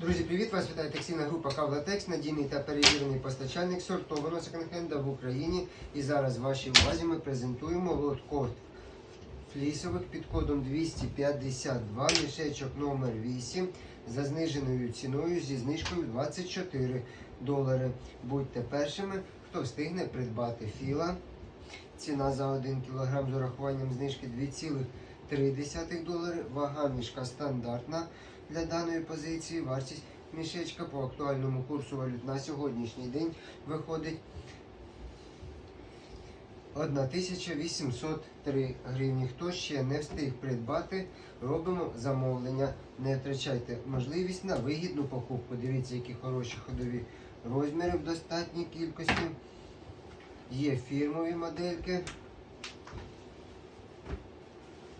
Друзі, привіт! Вас вітає текстильна група Кавлатекс, надійний та перевірений постачальник сортованого секонд-хенда в Україні. І зараз в вашій увазі ми презентуємо лот кофт флісових під кодом 252, мішечок номер 8 за зниженою ціною зі знижкою 24 долари. Будьте першими, хто встигне придбати філа. Ціна за 1 кг з урахуванням знижки 2,3 долари. Вага мішка стандартна для даної позиції. Вартість мішечка по актуальному курсу валют на сьогоднішній день виходить 1803 гривні. Хто ще не встиг придбати, робимо замовлення. Не втрачайте можливість на вигідну покупку. Дивіться, які хороші ходові розміри в достатній кількості. Є фірмові модельки.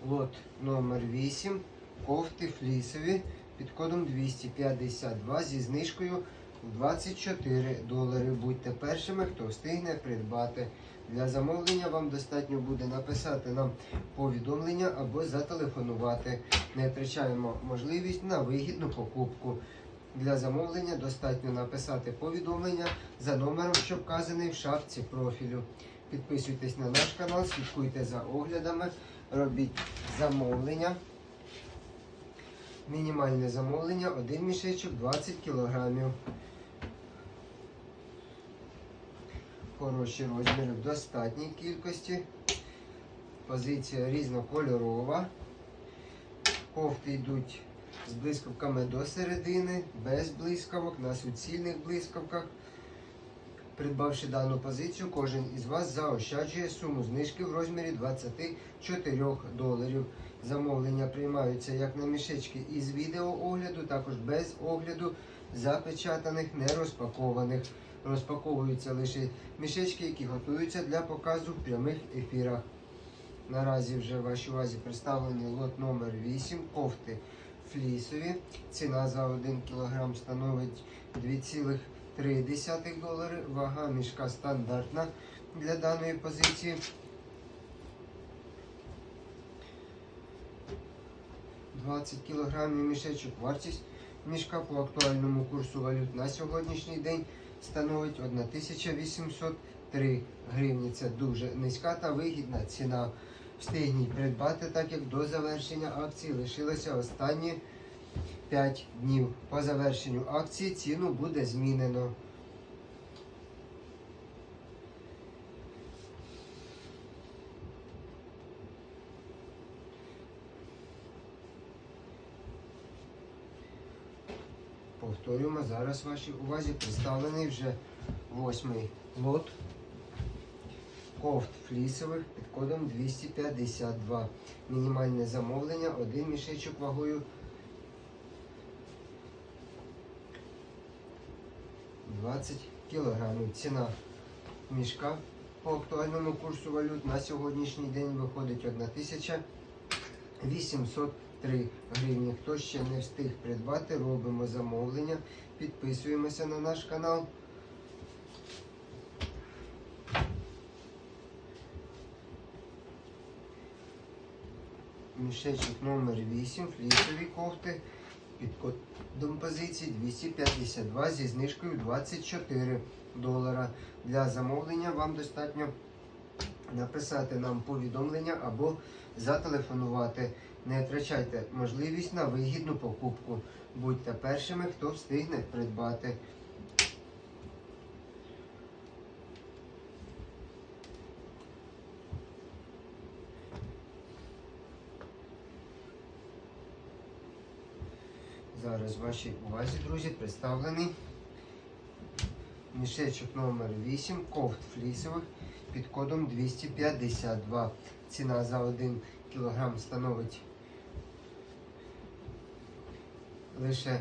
Лот номер 8 кофти флісові під кодом 252 зі знижкою 24 долари. Будьте першими, хто встигне придбати. Для замовлення вам достатньо буде написати нам повідомлення або зателефонувати. Не втрачаємо можливість на вигідну покупку. Для замовлення достатньо написати повідомлення за номером, що вказаний в шапці профілю. Підписуйтесь на наш канал, слідкуйте за оглядами, робіть замовлення. Мінімальне замовлення один мішечок 20 кг. Хороші розміри в достатній кількості. Позиція різнокольорова. Кофти йдуть з блискавками до середини, без блискавок, на суцільних блискавках. Придбавши дану позицію, кожен із вас заощаджує суму знижки в розмірі 24 доларів. Замовлення приймаються як на мішечки із відеоогляду, також без огляду запечатаних, не розпакованих. Розпаковуються лише мішечки, які готуються для показу в прямих ефірах. Наразі вже в вашій увазі представлений лот номер 8 кофти флісові. Ціна за 1 кг становить 2,3 долари. Вага мішка стандартна для даної позиції. «20 кг мішечок. Вартість мішка по актуальному курсу валют на сьогоднішній день становить 1803 гривні. Це дуже низька та вигідна ціна. Встигніть придбати, так як до завершення акції лишилося останні 5 днів. По завершенню акції ціну буде змінено. Повторюємо, зараз вашій увазі представлений вже восьмий лот кофт флісових під кодом 252. Мінімальне замовлення, один мішечок вагою 20 кілограмів. Ціна мішка по актуальному курсу валют на сьогоднішній день виходить 1803 гривні. Хто ще не встиг придбати, робимо замовлення, підписуємося на наш канал. Мішечок номер 8 флісові кофти під кодом позиції 252 зі знижкою 24 долара. Для замовлення вам достатньо написати нам повідомлення або зателефонувати. Не втрачайте можливість на вигідну покупку. Будьте першими, хто встигне придбати. Зараз вашій увазі, друзі, представлений мішечок номер 8 кофт флісових під кодом 252. Ціна за 1 кг становить лише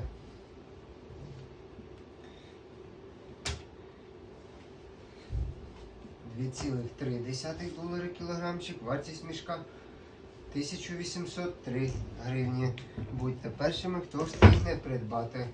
$2,3 долари кілограмчик. Вартість мішка 1803 гривні. Будьте першими, хто встигне придбати.